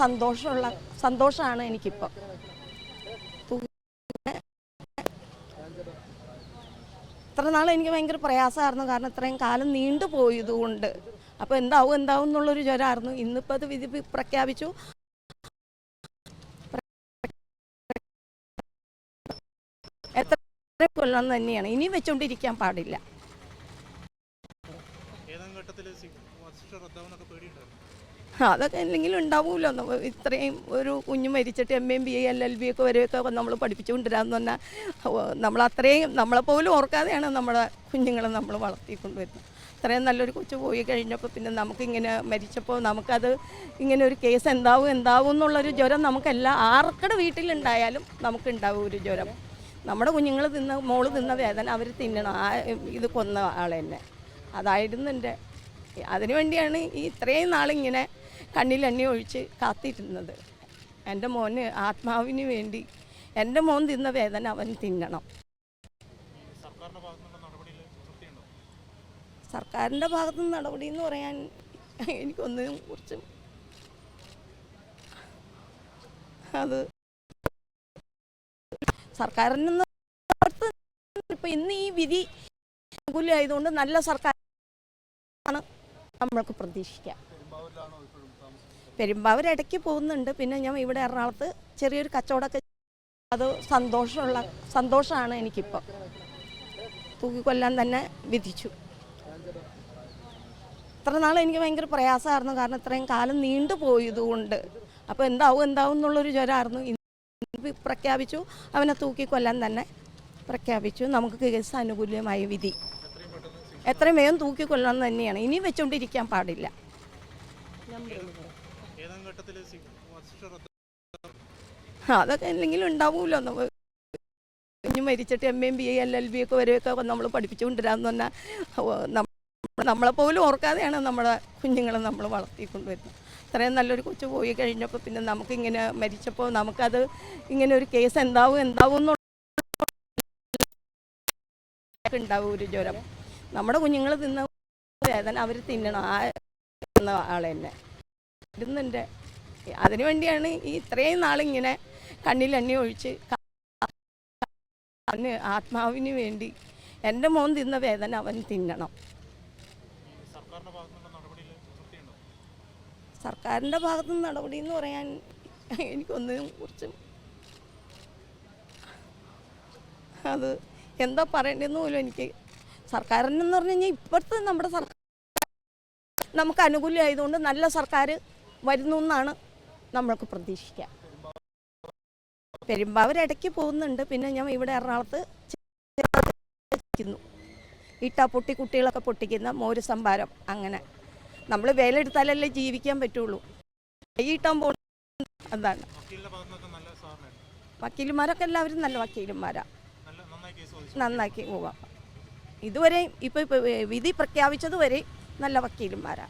സന്തോഷമുള്ള സന്തോഷമാണ് എനിക്കിപ്പോൾ ഇത്ര നാൾ എനിക്ക് ഭയങ്കര പ്രയാസമായിരുന്നു. കാരണം ഇത്രയും കാലം നീണ്ടു പോയതുകൊണ്ട്. അപ്പോൾ എന്താവും എന്താവും എന്നുള്ളൊരു ജ്വരമായിരുന്നു. ഇന്നിപ്പോൾ അത് വിധി പ്രഖ്യാപിച്ചു. എത്ര കൊല്ലം തന്നെയാണ്. ഇനി വെച്ചോണ്ടിരിക്കാൻ പാടില്ല. ഏതെങ്കിലും ഘട്ടത്തിൽ അതൊക്കെ എന്തെങ്കിലും ഉണ്ടാവുമല്ലോ നമ്മ- ഇത്രയും ഒരു കുഞ്ഞു മരിച്ചിട്ട് M M B A L L B ഒക്കെ വരെയൊക്കെ നമ്മൾ പഠിപ്പിച്ചുകൊണ്ടിരാന്ന് പറഞ്ഞാൽ നമ്മൾ അത്രയും നമ്മളെപ്പോലും ഓർക്കാതെയാണ് നമ്മുടെ കുഞ്ഞുങ്ങളെ നമ്മൾ വളർത്തിക്കൊണ്ടുവരുന്നത്. അത്രയും നല്ലൊരു കൊച്ചു പോയി കഴിഞ്ഞപ്പോൾ പിന്നെ നമുക്കിങ്ങനെ മരിച്ചപ്പോൾ നമുക്കത് ഇങ്ങനെ ഒരു കേസ് എന്താവും എന്താവും എന്നുള്ളൊരു ജ്വരം നമുക്കെല്ലാം ആർക്കടെ വീട്ടിലുണ്ടായാലും നമുക്കുണ്ടാവും ഒരു ജ്വരം. നമ്മുടെ കുഞ്ഞുങ്ങൾ തിന്ന മോൾ തിന്ന വേദന അവർ തിന്നണം. ആ ഇത് കൊന്ന ആളെന്നെ അതായിരുന്നു എന്റെ അതിനു വേണ്ടിയാണ് ഈ ഇത്രയും നാളിങ്ങനെ കണ്ണിൽ എണ്ണ ഒഴിച്ച് കാത്തിരുന്നത്. എന്റെ മോന് ആത്മാവിന് വേണ്ടി എന്റെ മോൻ തിന്ന വേദന അവൻ തിന്നണം. സർക്കാരിന്റെ ഭാഗത്തു നിന്ന് നടപടി എന്ന് പറയാൻ എനിക്കൊന്നും കുറച്ച് അത് സർക്കാരിൽ നിന്ന് ഇപ്പം ഇന്ന് ഈ വിധി ആയതുകൊണ്ട് നല്ല സർക്കാർ ആണ് നമ്മൾക്ക് പ്രതീക്ഷിക്കാം. പെരുമ്പാവൂർ ഇടയ്ക്ക് പോകുന്നുണ്ട്. പിന്നെ ഞാൻ ഇവിടെ എറണാകുളത്ത് ചെറിയൊരു കച്ചവടമൊക്കെ അത് സന്തോഷമുള്ള സന്തോഷമാണ് എനിക്കിപ്പോൾ തൂക്കിക്കൊല്ലാൻ തന്നെ വിധിച്ചു. ഇത്ര നാൾ എനിക്ക് ഭയങ്കര പ്രയാസമായിരുന്നു. കാരണം ഇത്രയും കാലം നീണ്ടു പോയതുകൊണ്ട്. അപ്പോൾ എന്താവും എന്താവും എന്നുള്ളൊരു ജ്വരമായിരുന്നു. പ്രഖ്യാപിച്ചു. അവനെ തൂക്കിക്കൊല്ലാൻ തന്നെ പ്രഖ്യാപിച്ചു. നമുക്ക് കേസ് ആനുകൂല്യമായ വിധി. എത്രയും വേഗം തൂക്കിക്കൊല്ലണം തന്നെയാണ്. ഇനി വെച്ചുകൊണ്ടിരിക്കാൻ പാടില്ല. ഏതെങ്കിലും അതൊക്കെ എന്തെങ്കിലും ഉണ്ടാവുമല്ലോ നമ്മൾ കുഞ്ഞു മരിച്ചിട്ട് M M B A L L B ഒക്കെ വരെയൊക്കെ നമ്മൾ പഠിപ്പിച്ചുകൊണ്ടിരാന്ന് പറഞ്ഞാൽ നമ്മളെപ്പോലും ഓർക്കാതെയാണ് നമ്മുടെ കുഞ്ഞുങ്ങളെ നമ്മൾ വളർത്തിക്കൊണ്ടുവരുന്നത്. ഇത്രയും നല്ലൊരു കൊച്ചു പോയി കഴിഞ്ഞപ്പോൾ പിന്നെ നമുക്കിങ്ങനെ മരിച്ചപ്പോൾ നമുക്കത് ഇങ്ങനെ ഒരു കേസ് എന്താവും എന്താവും എന്നുള്ള ഉണ്ടാവും ഒരു ജ്വരം. നമ്മുടെ കുഞ്ഞുങ്ങൾ തിന്ന വേദന അവർ തിന്നണം. ആ തിന്ന ആളെ ഇരുന്നെന്റെ അതിനു വേണ്ടിയാണ് ഈ ഇത്രയും നാളിങ്ങനെ കണ്ണിൽ എണ്ണി ഒഴിച്ച് അവന് ആത്മാവിന് വേണ്ടി എന്റെ മോൻ തിന്ന വേദന അവൻ തിന്നണം. സർക്കാരിന്റെ ഭാഗത്തു നിന്ന് നടപടി എന്ന് പറയാൻ എനിക്കൊന്നും കുറിച്ച് അത് എന്താ പറയേണ്ടതെന്ന് പോലും എനിക്ക് സർക്കാരിനെന്ന് പറഞ്ഞു കഴിഞ്ഞാൽ ഇപ്പോഴത്തെ നമ്മുടെ സർക്കാർ നമുക്ക് അനുകൂലമായതുകൊണ്ട് നല്ല സർക്കാർ വരുന്നു എന്നാണ് നമ്മൾക്ക് പ്രതീക്ഷിക്കാം പെരുമ്പാവൂർ ഇടയ്ക്ക് പോകുന്നുണ്ട്. പിന്നെ ഞാൻ ഇവിടെ എറണാകുളത്ത് ഇട്ട പൊട്ടി കുട്ടികളൊക്കെ പൊട്ടിക്കുന്ന മോര് സംഭാരം അങ്ങനെ. നമ്മൾ വേലെടുത്താലല്ലേ ജീവിക്കാൻ പറ്റുള്ളൂ. കൈയിട്ടാൻ പോകും അതാണ്. വക്കീലുമാരൊക്കെ എല്ലാവരും നല്ല വക്കീലുമാരാ നന്നാക്കി പോവാം ഇതുവരെയും ഇപ്പോൾ ഇപ്പോൾ വിധി പ്രഖ്യാപിച്ചതുവരെ നല്ല വക്കീലുമാരാ